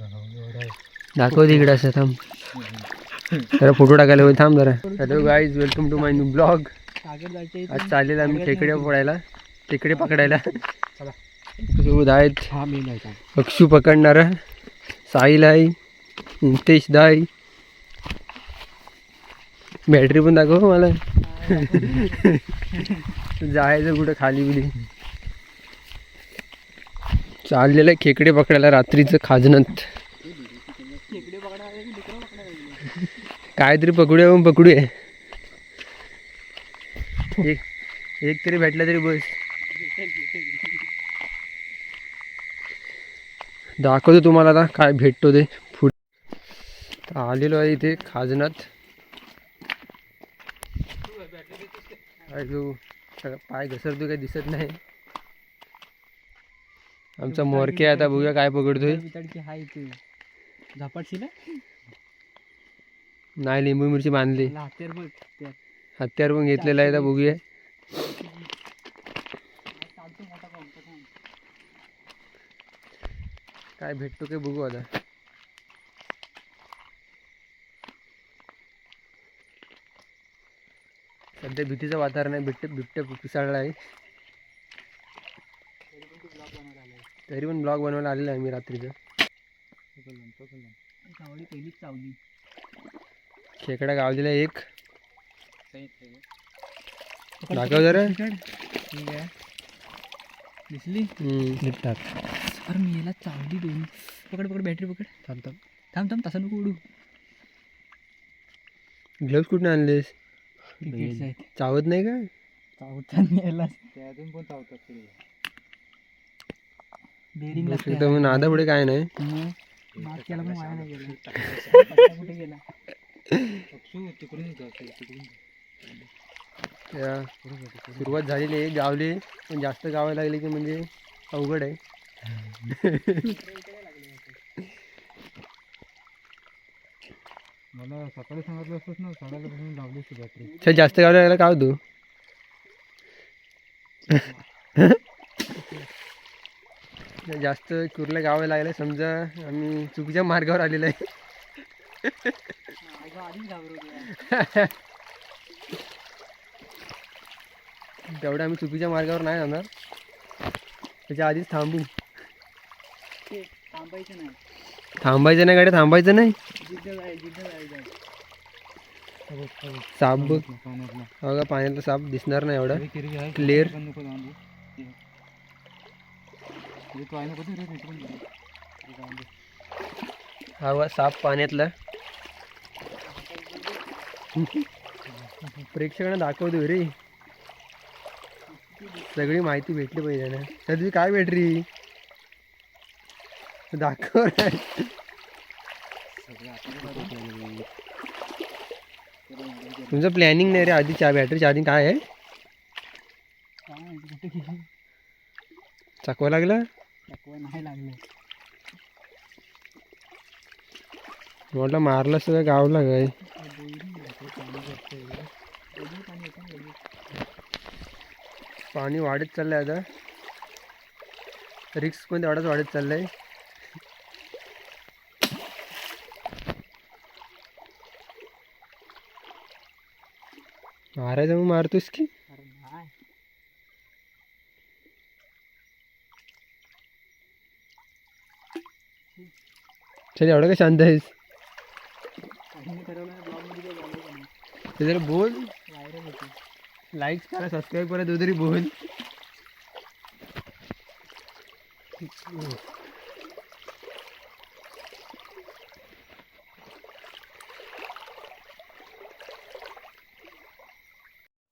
दाखव तिकडे असं थांब. जरा फोटो टाकायला होईल थांब जरा. Hello guys welcome to my new blog आज चालेल आम्ही खेकडे पकडायला तिकडे पकडायला. सोबत आहेत. हा मेन अक्षू साहिल आहे नितेश दाई. बॅटरी पण दाखव मला. जायचं कुठं खाली बिली चाललेलं आहे खेकडे पकडायला रात्रीचं खाजणत काहीतरी पकडूया मग पकडूया. एक एक तरी भेटला तरी बस. दाखवतो तुम्हाला आता काय भेटतो ते. फुड आलेलो आहे इथे खाजनात. सगळं पाय घसरतो काही दिसत नाही. आमचा मोरके आता बघूया काय पकडतोय. झपाटशी नाही लिंबू मिरची बांधली. हत्यार पण घेतलेलं आहे आता बघूया. काय भेटतो काय बघू आता. सध्या भीतीचं वातावरण आहे बिबटे बिबट्या पिसाळला आहे. तरी पण ब्लॉग बनवायला आलेला आहे मी रात्रीचं. सावळी पहिलीच चावली. खेकडा गावलेला एक. दाखव जरा. ठीक आहे. दिसली? हम्म. निघतात अरे मी याला चावली दोन. पकड पकड बॅटरी पकड. थांब थांब. थांब थांब तसं नको उडू. ग्लव्स कुठून आणलेस? चावत नाही का? चावताना याला त्यातून पण चावतात डेअरिंग लागते. एकदम नादा पुढे काय नाही. मात केला पण वाया नाही गेला. कुठे गेला त्या सुरुवात झालेली आहे गावली. पण जास्त गावायला लागली की म्हणजे अवघड आहे. मला सकाळी सांगितलं असतंच ना लावली असती बॅटरी चल जास्त गावला लागला काय होतो जास्त कुर्ला गावायला लागलं समजा आम्ही चुकीच्या मार्गावर आलेलो आहे. तेवढं आम्ही चुकीच्या मार्गावर नाही जाणार. त्याच्या आधीच थांबू. थांबायचं नाही थांबायचं नाही गाडी थांबायचं नाही. साप बघ. पाण्यातला. साप दिसणार नाही एवढा. क्लिअर हवा साप पाण्यातला. प्रेक्षकांना दाखवतो रे. सगळी माहिती भेटली पाहिजे ना. तुझी काय भेटरी दाखव रे. तुमचं प्लॅनिंग नाही रे आधी चा बॅटरी चार्जिंग काय आहे? चकवा लागला? नाही लागले. म्हटलं मारलं सगळं गावला काय पाणी वाढत चाललंय आता. रिक्स पण तेवढाच वाढत चाललंय. मारायचं मग मारतोस की अरे नाही चल एवढं काय शांत आहेस? का ते जरा बोल. लाईक करा सबस्क्राईब करा तू तरी बोल.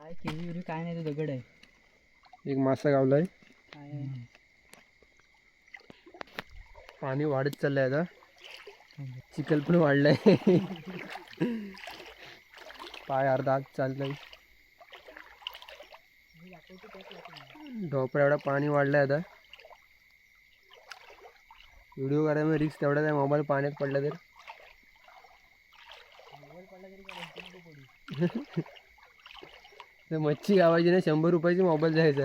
काय काय नाही तो दगड आहे. एक मासा गावलाय. काय आहे? पाणी वाढत चाललंय आता. चिखल पण वाढलंय. पाय अर्धा आत चाललंय. ढोपळा एवढा पाणी वाढलंय आता. व्हिडिओ करायला रिक्स तेवढा आहे मोबाईल पाण्यात पडला तर. तर मच्छी गावायची ना शंभर रुपयाची मोबाईल जायचा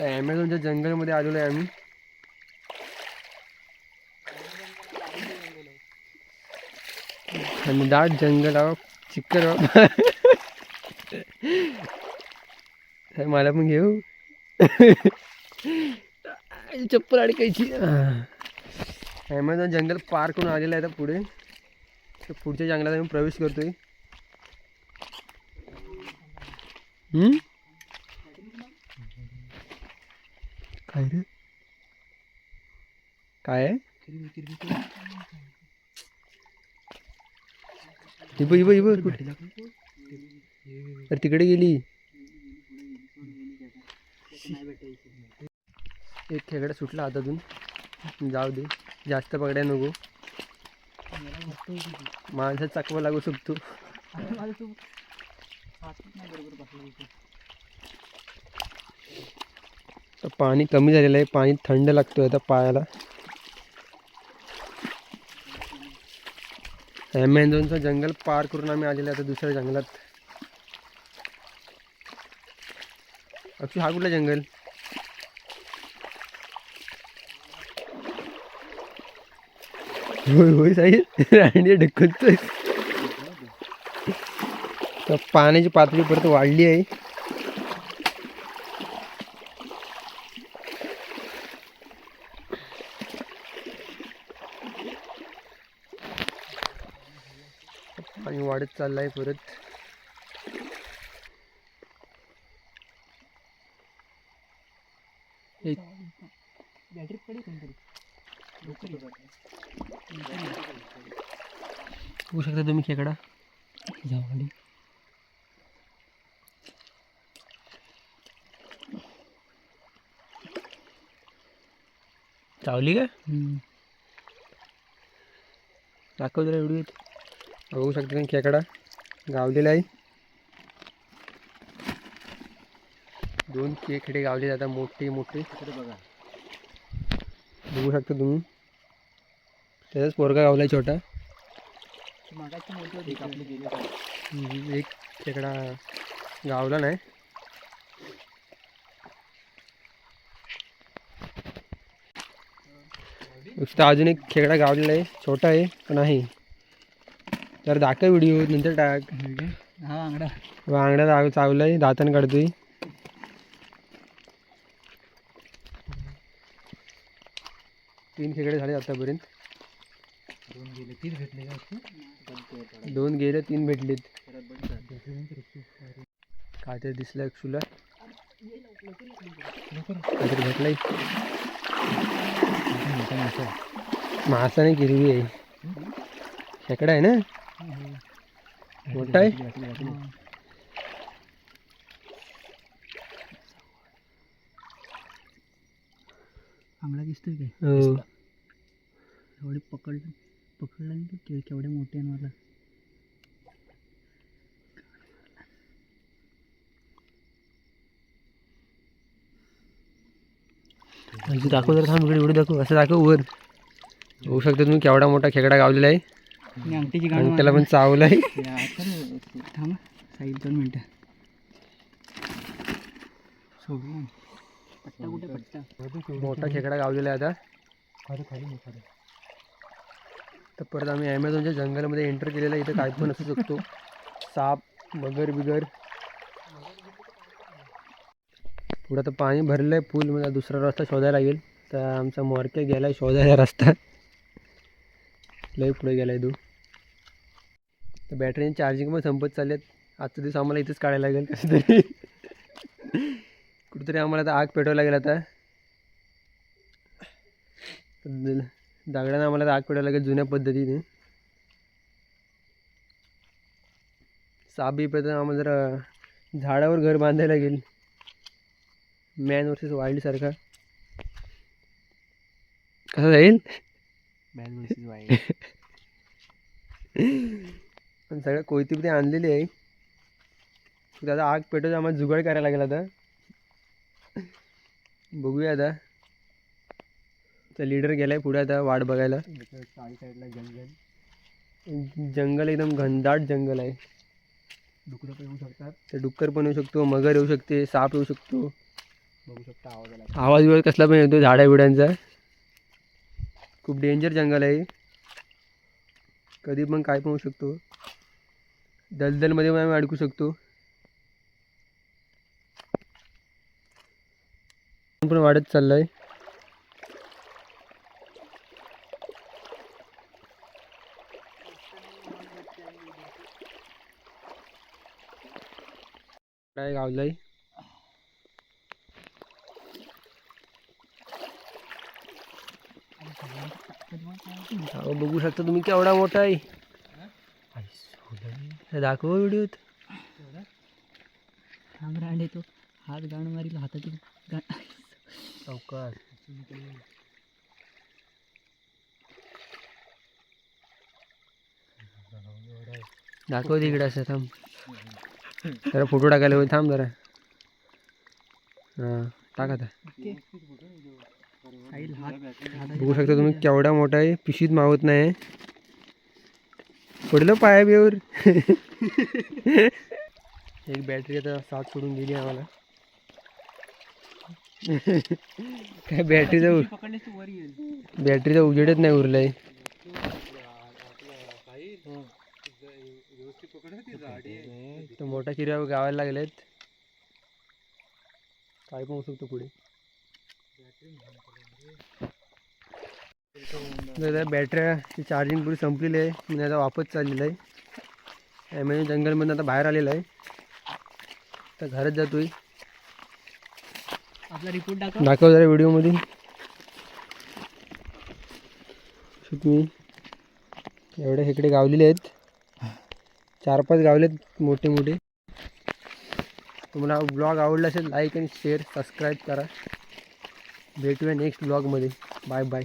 ॲमेझॉनच्या जंगलमध्ये आलेलो आहे आम्ही. आणि दाट जंगल आहो चिक्कर आहो. मला पण घेऊ. चप्पल अडकायची. ॲमेझॉन जंगल पार करून आलेलं आहे आता पुढे. तर पुढच्या जंगलात आम्ही प्रवेश करतोय. आहे काय रे? काय? आहे इब इब इब कुठे? अरे तिकडे गेली. एक खेकडा सुटला हातातून. जाऊ दे. जास्त पकड्या नको. माणसं चाकवा लागू शकतो. पाणी कमी झालेलं आहे. पाणी थंड लागतोय आता पायाला. मेंदोनचं जंगल पार करून आम्ही आलेलो आता दुसऱ्या जंगलात. अक्षू हा कुठलं जंगल? होय होय साई. राणी ढकलतोय. तर पाण्याची पातळी परत वाढली आहे पाणी वाढत चाललं आहे परत. एक कोणतरी बघू शकता तुम्ही खेकडा. जाऊ चावली का दाखव जरा व्हिडिओ बघू शकता तुम्ही खेकडा. गावलेला आहे. दोन खेकडे गावले जातात मोठे मोठे. बघा. बघू शकता तुम्ही. त्याचाच पोरगा गावला आहे छोटा. एक खेकडा गावला नाही. अजून एक खेकडा गावलेला आहे. छोटा आहे पण आहे. तर दाखव व्हिडिओ नंतर टाक. हा अंगडा. वांगडा दाव चावलाय दातन काढतोय. तीन खेकडे झाले आतापर्यंत. दोन गेले. तीन भेटले का दोन गेले तीन भेटलेत. काय तरी दिसलं अक्षुला. काहीतरी भेटलाय. मासा नाही गिरवी आहे. खेकडा आहे ना? मोठा आहे? दिसतोय काय? हो. एवढे पकडलं पकडलं नाही केवढे मोठे आहे मला. दाखव जरा थांब इकडे व्हिडिओ दाखव. असं दाखव वर. होऊ शकतो तुम्ही केवढा मोठा खेकडा गावलेला आहे. मी अंगठीची आणि त्याला पण चावलाय थांबा साईड दोन मिनटं. सोडलं पट्टा कुठे पट्टा? मोठा खेकडा गावलेला आहे आता. तर परत आम्ही ॲमेझॉनच्या जंगलामध्ये एंटर केलेलं आहे. इथं काय पण असू शकतो. साप मगर बिगर. पुढं आता पाणी भरलं आहे पूल मला दुसरा रस्ता शोधायला लागेल. तर आमचा मोरक्या गेला आहे शोधायला रस्ता. लय पुढे गेला आहे तू. तर बॅटरीची चार्जिंग पण संपत चालले आहेत आजचा दिवस आम्हाला इथेच काढायला लागेल कसं तरी कुठेतरी आम्हाला आता आग पेटवावं लागेल आता. द- दगडानं आम्हाला आग पेटवावं लागेल जुन्या पद्धतीने. साप बीप येतं आम्हाला जरा झाडावर घर बांधायला लागेल. मॅन वर्सेस वाईल्ड सारखा. कसं जाईल? मॅन वर्सेस वाईल्ड पण सगळं कोयती ते आणलेली आहे. दादा आता आग पेटवतो आम्हाला जुगाड करायला लागेल आता. बघूया आता. तर लीडर गेलाय पुढे आता वाट बघायला. साईडला जंगल जंगल एकदम घनदाट जंगल आहे. डुकरं पण येऊ शकतात ते डुक्कर पण येऊ शकतो मगर येऊ शकते साप येऊ शकतो. बघू शकता आवाज आवाज बिवाज कसला पण येतो झाडा बिड्यांचा खूप डेंजर जंगल आहे. कधी पण काय पण होऊ शकतो. दलदलमध्ये पण आम्ही अडकू शकतो. पण वाढत चाललंय. काय गावलं आहे बघू शकता तुम्ही केवढा मोठा आहे. दाखव व्हिडिओत. तो. हात गाण मारील हातातील गाण सावकाश दाखव तिकडे असं थांब. जरा फोटो टाकायला होईल थांब जरा. हां टाका बघू शकता तुम्ही केवढा मोठा आहे पिशीत मावत नाही. पडलं पाया बियावर एक बॅटरी आता साथ सोडून गेली आम्हाला. काय बॅटरीचा तू बॅटरीचा उजेडच नाही उरलाय. तर मोठा चिऱ्या गावायला लागलेत. काय पण शकतो पुढे. दादा बॅटऱ्या चार्जिंग पुढे संपलेली आहे. मी आता वापस चाललेलं आहे. ॲमेझॉन जंगलमधून आता बाहेर आलेलं आहे. तर घरात जातोय. आपला रिपोर्ट दाखव. दाखव जरा व्हिडिओमध्ये तुम्ही एवढे इकडे गावलेले आहेत. चार पाच गावलेत मोठे मोठे. तुम्हाला ब्लॉग आवडला असेल लाईक आणि शेअर सबस्क्राईब करा. भेटूया नेक्स्ट ब्लॉगमध्ये बाय बाय